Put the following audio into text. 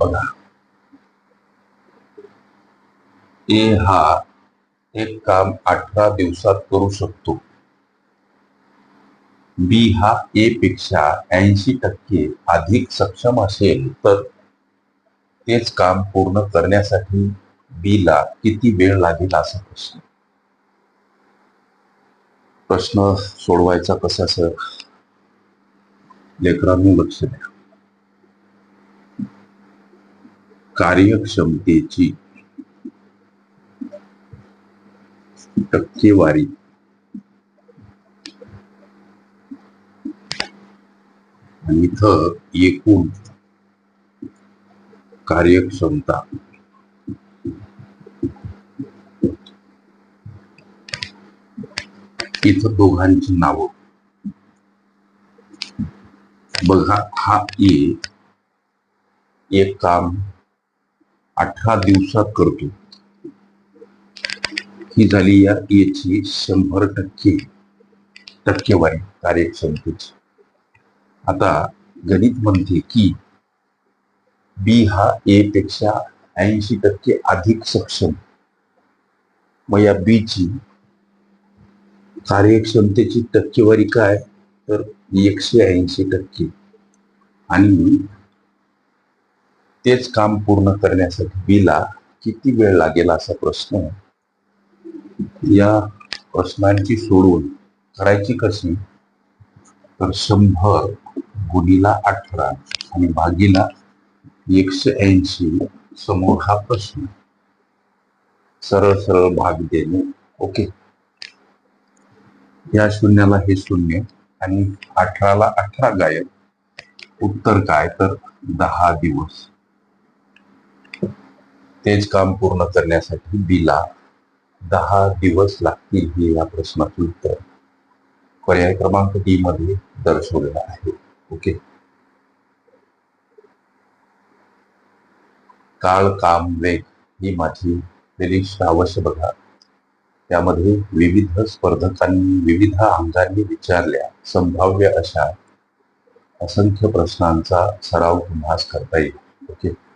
बघा. ए हा एक काम अठरा दिवसात करू शकतो. बी हा ए पेक्षा ऐंशी टक्के अधिक सक्षम असेल तर तेच काम पूर्ण करण्यासाठी बी ला किती वेळ लागेल असा प्रश्न. प्रश्न सोडवायचा कसा सर? लेकरांनी लक्ष द्या. कार्यक्षमतेची टक्केवारी. आणि इथं एकूण कार्यक्षमता इथं दोघांची नावं. बघा हा ए एक काम अठरा दिवसात करतो. ही झाली या एची शंभर टक्के टक्केवारी कार्यक्षमतेची. आता गणित म्हणते की बी हा ए पेक्षा ऐंशी टक्के अधिक सक्षम. मग या बी ची कार्यक्षमतेची टक्केवारी काय? तर एकशे ऐंशी टक्के. आणि तेच काम पूर्ण करण्यासाठी बीला किती वेळ लागेल असा प्रश्न या प्रश्नांची सोडून करायची कशी? तर शंभर गुणीला अठरा आणि भागीला एकशे ऐंशी समोर हा प्रश्न. सरळ सरळ भाग देणे ओके. या शून्याला हे शून्य आणि अठराला अठरा गायब. उत्तर काय? तर दहा दिवस. तेच काम पूर्ण करण्यासाठी बीला दहा दिवस लागतील हे या प्रश्नाचं उत्तर. पर्याय क्रमांक डी मध्ये दर्शवलेला आहे. ओके काळ काम वेग ही माझी प्लेलिस्ट अवश्य बघा. त्यामध्ये विविध स्पर्धकांनी विविध अंगांनी विचारल्या संभाव्य अशा असंख्य प्रश्नांचा सराव तुम्हास करता येईल. ओके